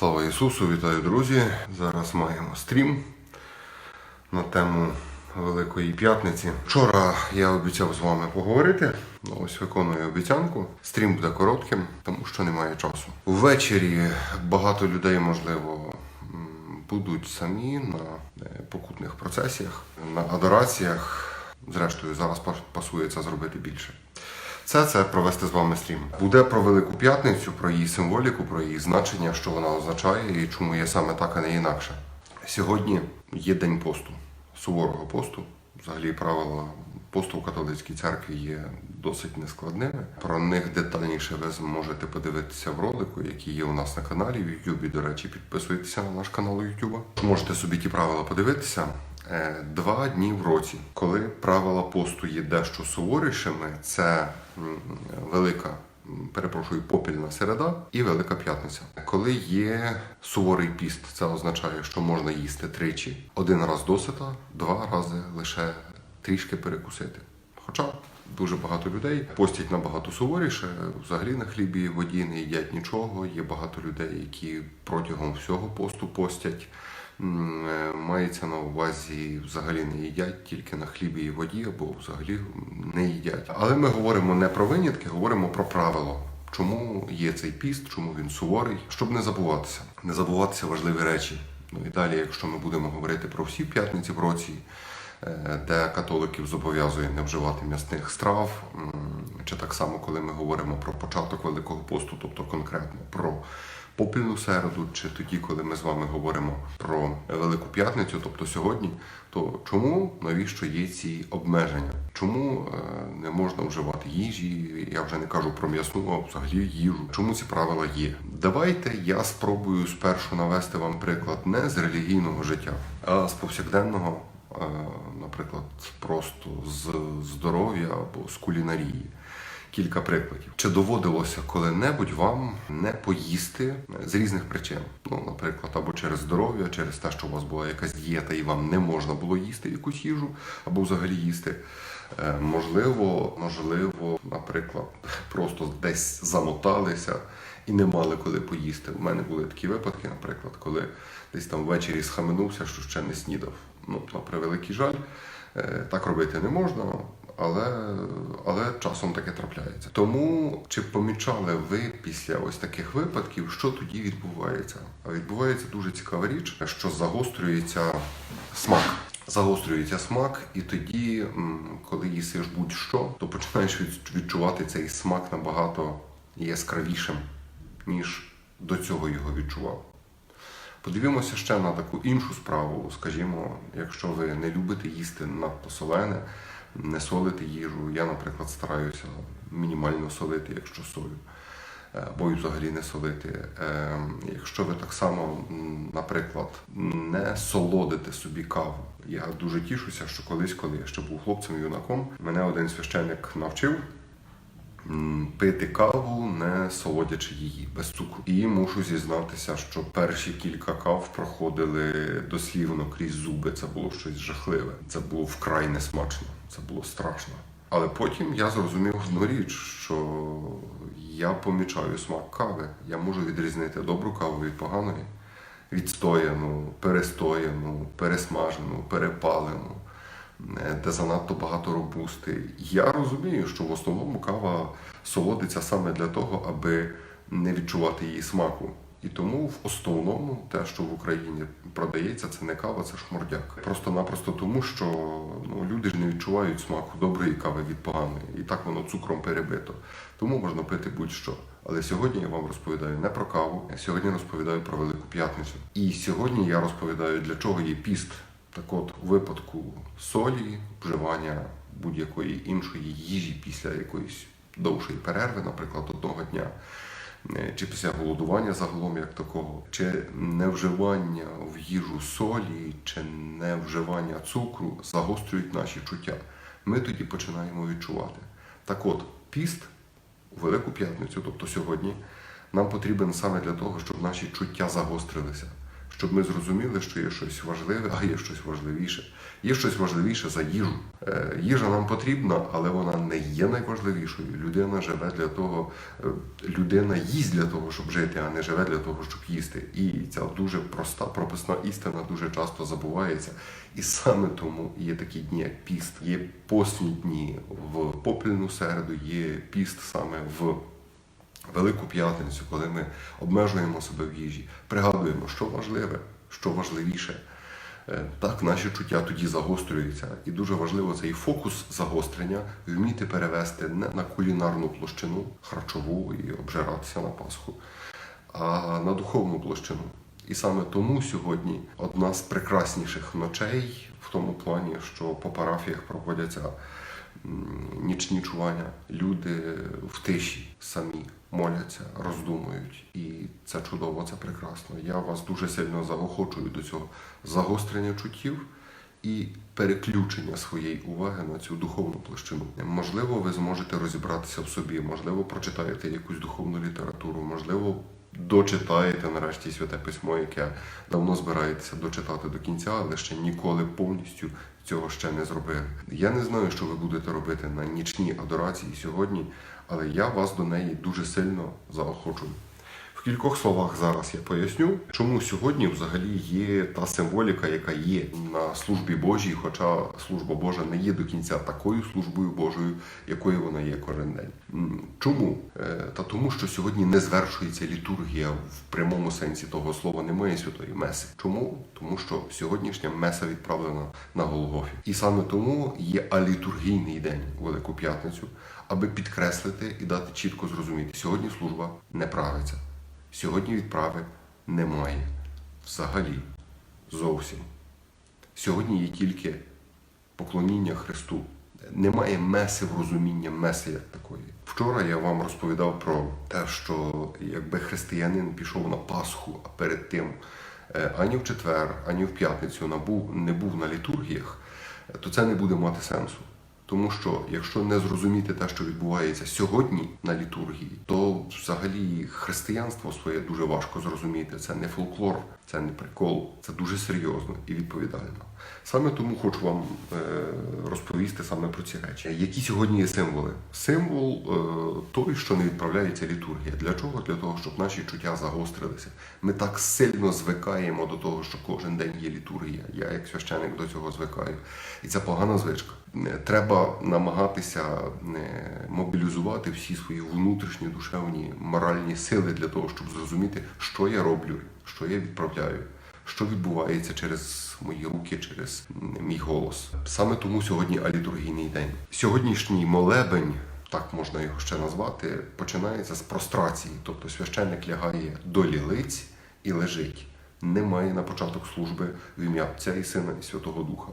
Слава Ісусу, вітаю, друзі! Зараз маємо стрім на тему Великої П'ятниці. Вчора я обіцяв з вами поговорити. Ну, ось виконую обіцянку. Стрім буде коротким, тому що немає часу. Ввечері багато людей, можливо, будуть самі на е, покутних процесіях, на адораціях. Зрештою, зараз пас- пасує це зробити більше. Це це провести з вами стрім. Буде про Велику П'ятницю, про її символіку, про її значення, що вона означає і чому є саме так, а не інакше. Сьогодні є день посту, суворого посту. Взагалі правила посту в католицькій церкві є досить нескладними. Про них детальніше ви зможете подивитися в ролику, який є у нас на каналі в Ютубі. До речі, підписуйтеся на наш канал Ютуба. Можете собі ті правила подивитися. Е, Два дні в році, коли правила посту є дещо суворішими, це велика, перепрошую, попільна середа і Велика П'ятниця. Коли є суворий піст, це означає, що можна їсти тричі, один раз досита, два рази лише трішки перекусити. Хоча дуже багато людей постять набагато суворіше, взагалі на хлібі воді не їдять нічого. Є багато людей, які протягом всього посту постять. Е, Мається на увазі взагалі не їдять тільки на хлібі і воді, або взагалі не їдять. Але ми говоримо не про винятки, говоримо про правило. Чому є цей піст, чому він суворий, щоб не забуватися, не забуватися важливі речі. Ну і далі, якщо ми будемо говорити про всі п'ятниці в році, е, де католиків зобов'язує не вживати м'ясних страв, чи так само, коли ми говоримо про початок Великого посту, тобто конкретно про попільну середу, чи тоді, коли ми з вами говоримо про Велику П'ятницю, тобто сьогодні, то чому навіщо є ці обмеження? Чому е, не можна вживати їжі? Я вже не кажу про м'ясну, а взагалі їжу. Чому ці правила є? Давайте я спробую спершу навести вам приклад не з релігійного життя, а з повсякденного, е, наприклад, просто з здоров'я або з кулінарії кілька прикладів. Чи доводилося коли-небудь вам не поїсти з різних причин? Ну, наприклад, або через здоров'я, через те, що у вас була якась дієта і вам не можна було їсти якусь їжу, або взагалі їсти. Е, Можливо, можливо, наприклад, просто десь замоталися і не мали коли поїсти. У мене були такі випадки, наприклад, коли десь там ввечері схаменувся, що ще не снідав. Ну, на превеликий жаль, е, так робити не можна але, але часом таке трапляється. Тому чи помічали ви після ось таких випадків, що тоді відбувається? А відбувається дуже цікава річ, що загострюється смак. Загострюється смак, і тоді, коли їсиш будь-що, то починаєш відчувати цей смак набагато яскравішим, ніж до цього його відчував. Подивімося ще на таку іншу справу. Скажімо, якщо ви не любите їсти надто солене, не солити їжу. Я, наприклад, стараюся мінімально солити, якщо солю, бо або й взагалі не солити. Е, Якщо ви так само, наприклад, не солодите собі каву. Я дуже тішуся, що колись, коли я ще був хлопцем-юнаком, мене один священик навчив пити каву, не солодячи її без цукру. І мушу зізнатися, що перші кілька кав проходили дослівно крізь зуби. Це було щось жахливе. Це було вкрай несмачно, це було страшно. Але потім я зрозумів одну річ, що я помічаю смак кави. Я можу відрізнити добру каву від поганої, відстояну, перестояну, пересмажену, перепалену де занадто багато робусти. Я розумію, що в основному кава солодиться саме для того, аби не відчувати її смаку. І тому в основному те, що в Україні продається, це не кава, це шмурдяк. Просто-напросто тому, що ну, люди ж не відчувають смаку доброї кави від поганої, і так воно цукром перебито. Тому можна пити будь-що. Але сьогодні я вам розповідаю не про каву, я сьогодні розповідаю про Велику П'ятницю. І сьогодні я розповідаю, для чого є піст. Так от, у випадку солі, вживання будь-якої іншої їжі після якоїсь довшої перерви, наприклад, одного дня, е, чи після голодування загалом як такого, чи невживання в їжу солі, чи невживання цукру загострюють наші чуття. Ми тоді починаємо відчувати. Так от, піст у Велику П'ятницю, тобто сьогодні, нам потрібен саме для того, щоб наші чуття загострилися, щоб ми зрозуміли, що є щось важливе, а є щось важливіше. Є щось важливіше за їжу. Е, Їжа нам потрібна, але вона не є найважливішою. Людина живе для того, е, людина їсть для того, щоб жити, а не живе для того, щоб їсти. І ця дуже проста прописна істина дуже часто забувається. І саме тому є такі дні, як піст. Є постні дні в попільну середу, є піст саме в Велику п'ятницю, коли ми обмежуємо себе в їжі, пригадуємо, що важливе, що важливіше. Е, Так, наші чуття тоді загострюються. І дуже важливо цей фокус загострення вміти перевести не на кулінарну площину, харчову і обжиратися на Пасху, а на духовну площину. І саме тому сьогодні одна з прекрасніших ночей в тому плані, що по парафіях проводяться нічні чування. Люди в тиші самі моляться, роздумують. І це чудово, це прекрасно. Я вас дуже сильно заохочую до цього загострення чуттів і переключення своєї уваги на цю духовну площину. Можливо, ви зможете розібратися в собі, можливо, прочитаєте якусь духовну літературу, можливо, дочитаєте нарешті святе письмо, яке давно збираєтеся дочитати до кінця, але ще ніколи повністю цього ще не зробили. Я не знаю, що ви будете робити на нічній адорації сьогодні, але я вас до неї дуже сильно заохочую. В кількох словах зараз я поясню, чому сьогодні взагалі є та символіка, яка є на службі Божій, хоча служба Божа не є до кінця такою службою Божою, якою вона є кожен. Чому? Е, Та тому, що сьогодні не звершується літургія в прямому сенсі того слова, немає святої меси. Чому? Тому що сьогоднішня меса відправлена на Голгофі. І саме тому є алітургійний день Велику П'ятницю, аби підкреслити і дати чітко зрозуміти, сьогодні служба не правиться. Сьогодні відправи немає. Взагалі. Зовсім. Сьогодні є тільки поклоніння Христу. Немає меси в розуміння меси як такої. Вчора я вам розповідав про те, що якби християнин пішов на Пасху, а перед тим е, ані в четвер, ані в п'ятницю не був на літургіях, то це не буде мати сенсу. Тому що якщо не зрозуміти те, що відбувається сьогодні на літургії, то взагалі християнство своє дуже важко зрозуміти. Це не фольклор, це не прикол, це дуже серйозно і відповідально. Саме тому хочу вам е, розповісти саме про ці речі. Які сьогодні є символи? Символ е, той, що не відправляється літургія. Для чого? Для того, щоб наші чуття загострилися. Ми так сильно звикаємо до того, що кожен день є літургія. Я як священик до цього звикаю. І це погана звичка. Треба намагатися е, мобілізувати всі свої внутрішні душевні моральні сили для того, щоб зрозуміти, що я роблю, що я відправляю, що відбувається через мої руки, через мій голос. Саме тому сьогодні алітургійний день. Сьогоднішній молебень. Так можна його ще назвати, починається з прострації, тобто священник лягає до лілиць і лежить. Немає на початок служби в ім'я Отця і Сина і Святого Духа.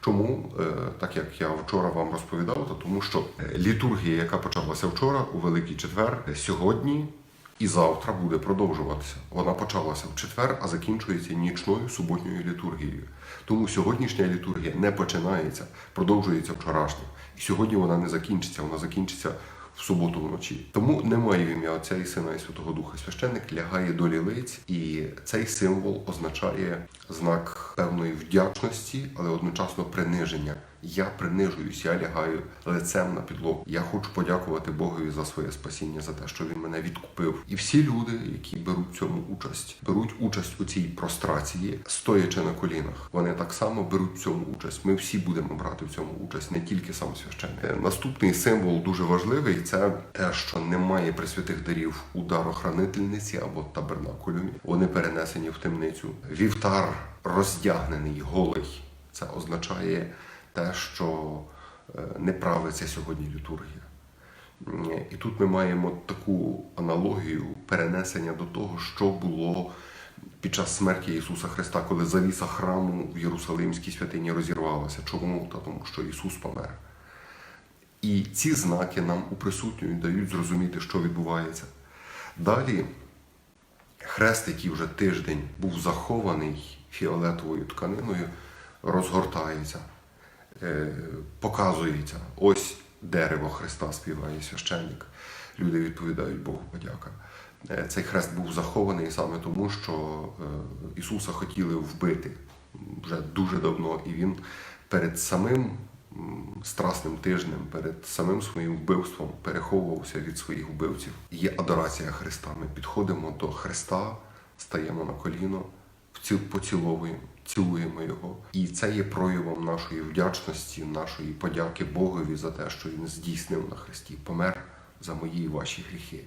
Чому, Е, так як я вчора вам розповідав, то тому що е, літургія, яка почалася вчора у Великий Четвер, е, сьогодні і завтра буде продовжуватися. Вона почалася в четвер, а закінчується нічною суботньою літургією. Тому сьогоднішня літургія не починається, продовжується вчорашня. І сьогодні вона не закінчиться, вона закінчиться в суботу вночі. Тому немає в ім'я Отця і Сина і Святого Духа. Священник лягає до лілиць, і цей символ означає знак певної вдячності, але одночасно приниження. Я принижуюсь, я лягаю лицем на підлогу. Я хочу подякувати Богові за своє спасіння, за те, що він мене відкупив. І всі люди, які беруть цьому участь, беруть участь у цій прострації, стоячи на колінах. Вони так само беруть цьому участь. Ми всі будемо брати в цьому участь, не тільки сам священник. Е, Наступний символ дуже важливий це те, що немає присвятих дарів у дарохранительниці або табернакулюмі. Вони перенесені в темницю. Вівтар роздягнений, голий. Це означає те, що е, не правиться сьогодні літургія. І тут ми маємо таку аналогію перенесення до того, що було під час смерті Ісуса Христа, коли завіса храму в Єрусалимській святині розірвалася. Чому? Та тому, що Ісус помер. І ці знаки нам уприсутнюють, дають зрозуміти, що відбувається. Далі хрест, який вже тиждень був захований фіолетовою тканиною, розгортається, показується. Ось дерево Христа співає священник. Люди відповідають Богу подяка. Е, Цей хрест був захований саме тому, що е, Ісуса хотіли вбити вже дуже давно, і він перед самим страсним тижнем, перед самим своїм вбивством переховувався від своїх вбивців. Є адорація Христа. Ми підходимо до Христа, стаємо на коліно, поціловуємо, цілуємо його. І це є проявом нашої вдячності, нашої подяки Богові за те, що він здійснив на Христі, помер за мої і ваші гріхи.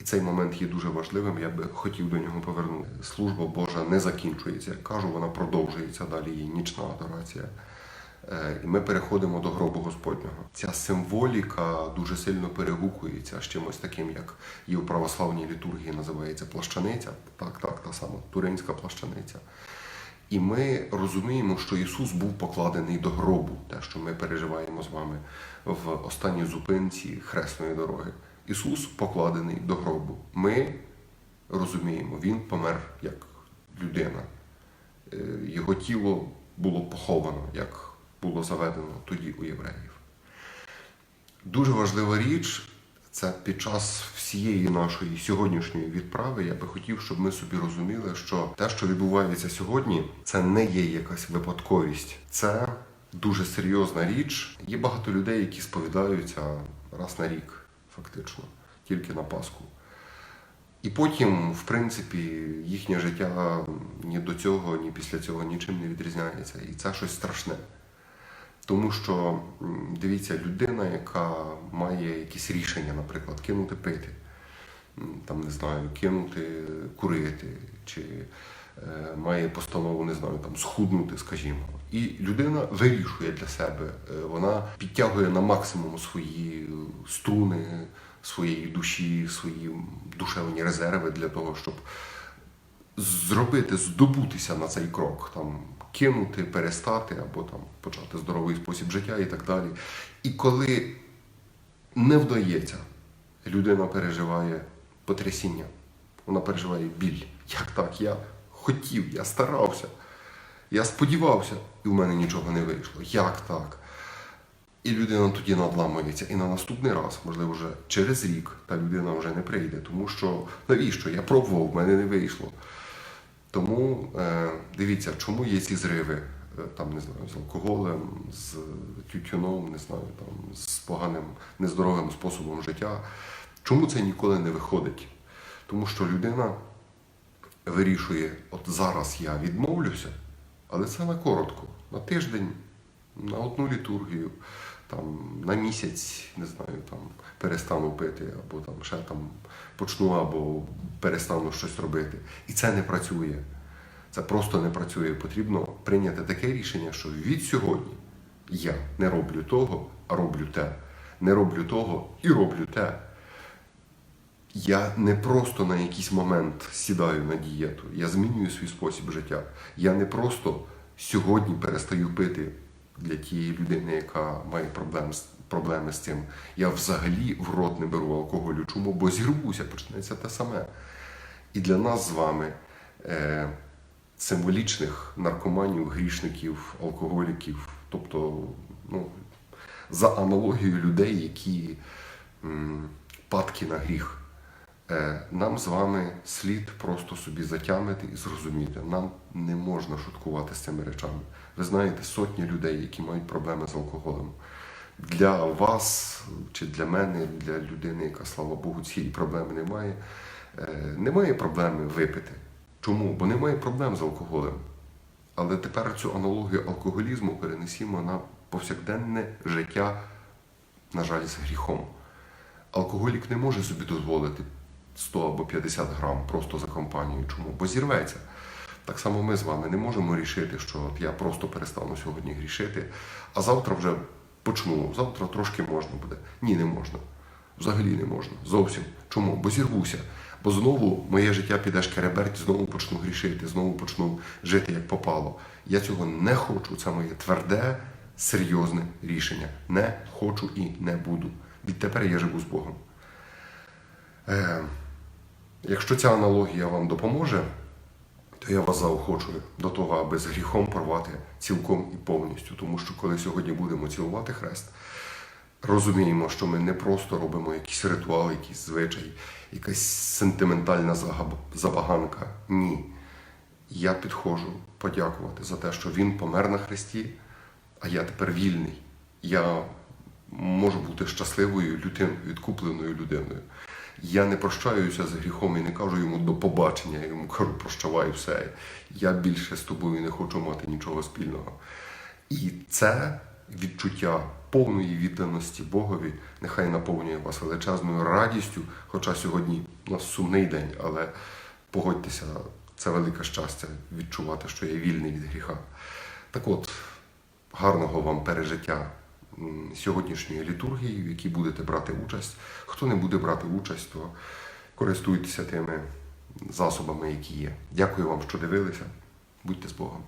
І цей момент є дуже важливим. Я би хотів до нього повернути. Служба Божа не закінчується. Як кажу, вона продовжується. Далі є нічна адорація. Е, І ми переходимо до гробу Господнього. Ця символіка дуже сильно перегукується з чимось таким, як є у православній літургії, називається плащаниця. Так, так, та сама туринська плащаниця. І ми розуміємо, що Ісус був покладений до гробу, те, що ми переживаємо з вами в останній зупинці хресної дороги. Ісус покладений до гробу. Ми розуміємо, Він помер як людина. Е, Його тіло було поховано, як було заведено тоді у євреїв. Дуже важлива річ це під час всієї нашої сьогоднішньої відправи. Я би хотів, щоб ми собі розуміли, що те, що відбувається сьогодні, це не є якась випадковість, це дуже серйозна річ. Є багато людей, які сповідаються раз на рік, фактично, тільки на Пасху. І потім, в принципі, їхнє життя ні до цього, ні після цього нічим не відрізняється. І це щось страшне. Тому що дивіться, людина, яка має якісь рішення, наприклад, кинути пити, там не знаю, кинути курити, чи е, має постанову, не знаю, там схуднути, скажімо. І людина вирішує для себе, е, вона підтягує на максимум свої струни своєї душі, свої душевні резерви для того, щоб зробити, здобутися на цей крок, там кинути, перестати або там почати здоровий спосіб життя і так далі. І коли не вдається, людина переживає потрясіння, вона переживає біль. Як так? Я хотів, я старався, я сподівався, і в мене нічого не вийшло. Як так? І людина тоді надламується. І на наступний раз, можливо, вже через рік та людина вже не прийде, тому що навіщо? Я пробував, в мене не вийшло. Тому е, дивіться, чому є ці зриви, е, там не знаю, з алкоголем, з тютюном, не знаю, там з поганим, нездоровим способом життя. Чому це ніколи не виходить? Тому що людина вирішує, от зараз я відмовлюся, але це на коротко, на тиждень, на одну літургію, там, на місяць, не знаю, там перестану пити, або там ще там почну, або перестану щось робити. І це не працює. Це просто не працює. Потрібно прийняти таке рішення, що від сьогодні я не роблю того, а роблю те. Не роблю того і роблю те. Я не просто на якийсь момент сідаю на дієту, я змінюю свій спосіб життя. Я не просто сьогодні перестаю пити для тієї людини, яка має проблем з, проблеми з цим. Я взагалі в рот не беру алкоголю. Чому? Бо зірвуся, почнеться те саме. І для нас з вами, е, символічних наркоманів, грішників, алкоголіків, тобто, ну, за аналогією людей, які м, падки на гріх. Е, Нам з вами слід просто собі затямити і зрозуміти. Нам не можна шуткувати з цими речами. Ви знаєте, сотні людей, які мають проблеми з алкоголем. Для вас чи для мене, для людини, яка, слава Богу, цієї проблеми немає, е, немає проблеми випити. Чому? Бо немає проблем з алкоголем. Але тепер цю аналогію алкоголізму перенесімо на повсякденне життя, на жаль, з гріхом. Алкоголік не може собі дозволити 100 або 50 грам просто за компанію. Чому? Бо зірветься. Так само ми з вами не можемо рішити, що от я просто перестану сьогодні грішити, а завтра вже почну. Завтра трошки можна буде. Ні, не можна. Взагалі не можна. Зовсім. Чому? Бо зірвуся. Бо знову моє життя піде шкереберть, знову почну грішити, знову почну жити як попало. Я цього не хочу. Це моє тверде, серйозне рішення. Не хочу і не буду. Відтепер я живу з Богом. Е, якщо ця аналогія вам допоможе, то я вас заохочую до того, аби з гріхом порвати цілком і повністю. Тому що коли сьогодні будемо цілувати хрест, розуміємо, що ми не просто робимо якісь ритуали, якісь звичаї, якась сентиментальна забаганка. Ні. Я підходжу подякувати за те, що він помер на Христі, а я тепер вільний. Я можу бути щасливою людиною, відкупленою людиною. Я не прощаюся з гріхом і не кажу йому до побачення, я йому кажу, прощавай все. Я більше з тобою не хочу мати нічого спільного. І це відчуття повної відданості Богові нехай наповнює вас величезною радістю. Хоча сьогодні у нас сумний день, але погодьтеся, це велике щастя відчувати, що я вільний від гріха. Так от, гарного вам пережиття сьогоднішньої літургії, в якій будете брати участь. Хто не буде брати участь, то користуйтеся тими засобами, які є. Дякую вам, що дивилися. Будьте з Богом.